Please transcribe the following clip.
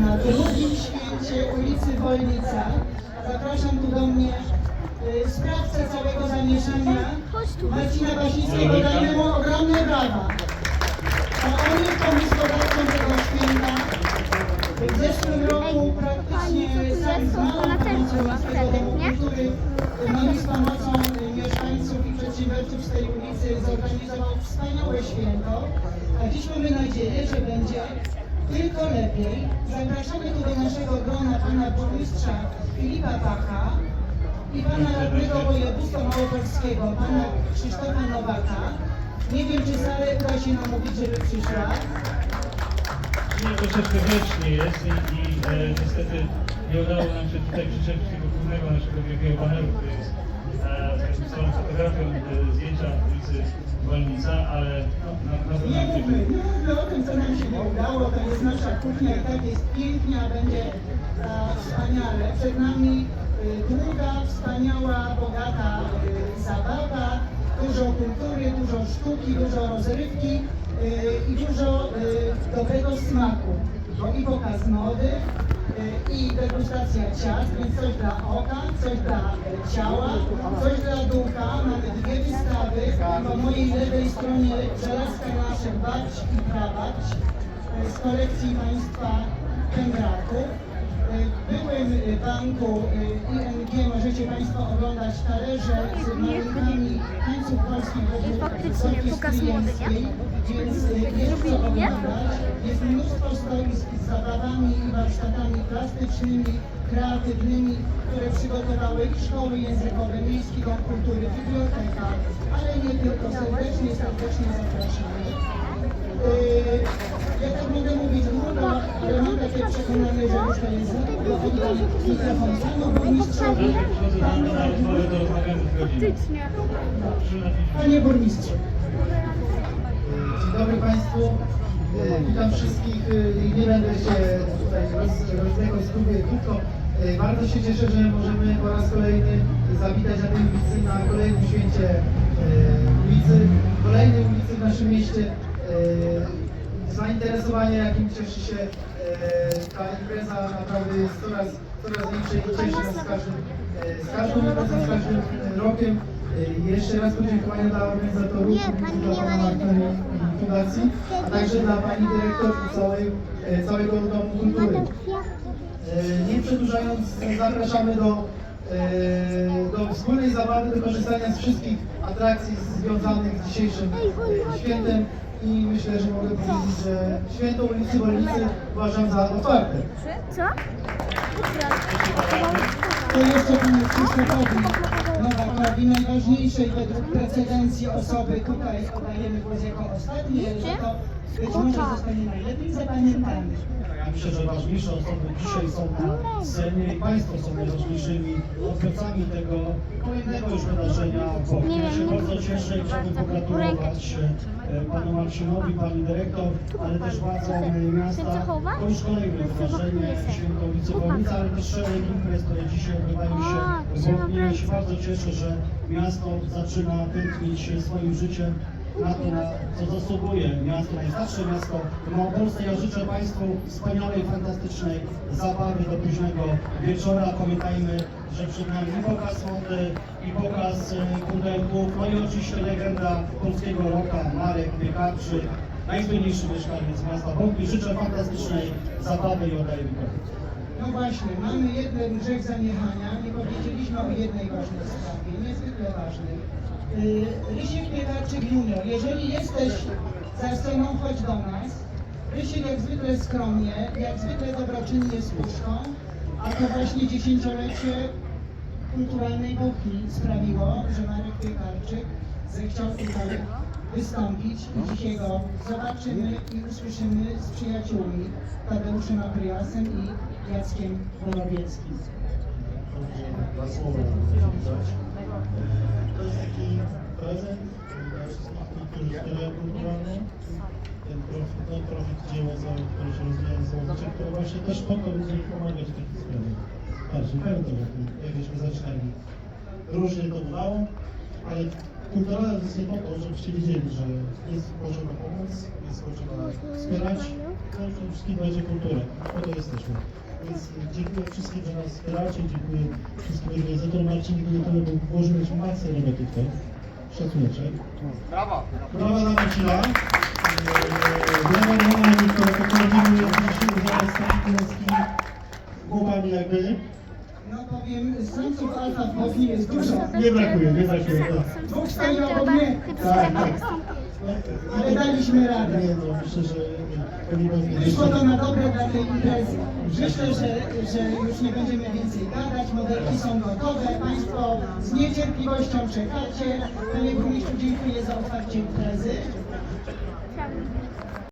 na drugim święcie ulicy Wolnica. Zapraszam tu do mnie y, sprawcę całego zamieszania, Marcina Basińskiego. Dajmy mu ogromne brawa. To on jest pomysłodawcą tego święta. W zeszłym roku praktycznie sam z małą pomocą Miejskiego Domu Kultury, no i z pomocą y, mieszkańców i przedsiębiorców z tej ulicy zorganizował wspaniałe święto. A dziś mamy nadzieję, że będzie tylko lepiej. Zapraszamy tu do naszego grona pana burmistrza Filipa Pacha i pana radnego województwa małopolskiego, pana Krzysztofa Nowaka. Nie wiem, czy salę uda się namówić, żeby przyszła. Nie, troszeczkę wiecznie jest i, i e, niestety nie udało nam się tutaj przyczepić tego głównego naszego wielkiego baneru, który jest e, fotografią e, zdjęcia ale Nie mówmy, nie mówmy o tym, co nam się nie udało. To jest nasza kuchnia i tak jest pięknie, a będzie e, wspaniale. Przed nami e, długa, wspaniała, bogata e, zabawa, dużo kultury, dużo sztuki, dużo rozrywki e, i dużo e, dobrego smaku. Bo i pokaz mody, i degustacja ciast, więc coś dla oka, coś dla e, ciała, coś dla ducha. Mamy dwie wystawy. Po mojej lewej stronie żelazka naszych babć i prababć e, z kolekcji państwa Pędraków. E, W byłym e, banku e, ING możecie Państwo oglądać talerze z malunkami końców polskich według Faktycznie, Zofii pokaz mody, nie? Więc e, jest co oglądać. Jest mnóstwo stoisk z zabawami i warsztatami plastycznymi, kreatywnymi, które przygotowały szkoły językowe, Miejski Dom Kultury, biblioteka, ale nie tylko. Serdecznie, serdecznie zapraszamy. Godzinę. Faktycznie. Panie burmistrzu. Dzień dobry Państwu. Witam wszystkich. E, i Nie będę się tutaj roz, rozlegał, spróbuję krótko. E, Bardzo się cieszę, że możemy po raz kolejny zawitać na tej ulicy, na kolejnym święcie e, ulicy, kolejnej ulicy w naszym mieście. Zainteresowanie, jakim cieszy się e, ta impreza, naprawdę jest coraz, coraz większe i cieszy nas z każdym, z każdą imprezą, z każdym e, rokiem. E, Jeszcze raz podziękowania dla organizatorów, dla pana ma Marka i Fundacji, a także dla pani dyrektor całej, całego Domu Kultury. Nie przedłużając, zapraszamy do, do wspólnej zabawy, do korzystania z wszystkich atrakcji związanych z dzisiejszym świętem i myślę, że mogę powiedzieć, że święto ulicy Wolnicy uważam za otwarte. Co? To jeszcze panu Krzysztofowi Nowakowi, najważniejszej według precedencji osoby tutaj oddajemy głos jako ostatni, że to być może zostanie najlepiej zapamiętany. Ja myślę, że ważniejsze osoby dzisiaj są na scenie i Państwo są najważniejszymi odbiorcami tego kolejnego już wydarzenia. Bo Nie ja się nie bardzo cieszę i chciałbym pogratulować e, Panu Marcinowi, Pani Dyrektor, ale też władzom miasta. To już kolejne wydarzenie Święto ulicy Wolnica, ale też szereg imprez, które dzisiaj odbywają się w Wodnie. Ja się bardzo cieszę, że miasto zaczyna tętnić swoim życiem na to, na co zasługuje miasto, najstarsze miasto w Małopolsce. Ja życzę Państwu wspaniałej, fantastycznej zabawy do późnego wieczora. Pamiętajmy, że przed nami i pokaz mody, i pokaz e, pudełków, no i oczywiście legenda polskiego roka, Marek Piekarczyk, najsłynniejszy mieszkaniec miasta Wątki. Życzę fantastycznej zabawy i oddaję mikrofon. No właśnie, mamy jeden grzech zaniechania, nie powiedzieliśmy o jednej ważnej sprawie, Yy, Rysiek Piekarczyk Junior, jeżeli jesteś za sceną, chodź do nas. Rysiek jak zwykle skromnie, jak zwykle dobroczynnie z puszką, a to właśnie dziesięciolecie kulturalnej kuchni sprawiło, że Marek Piekarczyk zechciał tutaj wystąpić i dzisiaj go zobaczymy i usłyszymy z przyjaciółmi Tadeuszem Akryasem i Jackiem Borowieckim. Dobrze, dwa słowa. To jest taki prezent dla wszystkich tych, którzy wspierają kulturalnie. Ten profit, no, profit dzieła całe, które się rozwijają założycie, które właśnie też po to będzie pomagać w takich sprawach. Patrzcie, pamiętam, jak, jak żeśmy zaczynali. Różnie to bywało, ale kulturalne jest nie po to, żebyście wiedzieli, że jest potrzeba pomóc, jest potrzeba wspierać, no, przede wszystkim będzie kulturę. Po to jesteśmy. Więc dziękuję wszystkim, że nas wspieracie, dziękuję wszystkim organizatorom. Marcin Gdytowy, bo włożyłeś masę roboty w to. Szacuneczek. Brawa! Brawa dla Marcina. Brawa dla Marcina, dzisiaj zaraz taki klęski głowami jak byli. No powiem, samców alfa w Bochni jest dużo, Nie brakuje, nie brakuje. tak. dwóch stoi obok mnie, Tak, tak. Ale daliśmy radę. Nie no, myślę, że Wyszło to na dobre dla tej imprezy. Myślę, że, że już nie będziemy więcej gadać, modelki są gotowe, Państwo z niecierpliwością czekacie. Panie Burmistrzu, dziękuję za otwarcie imprezy.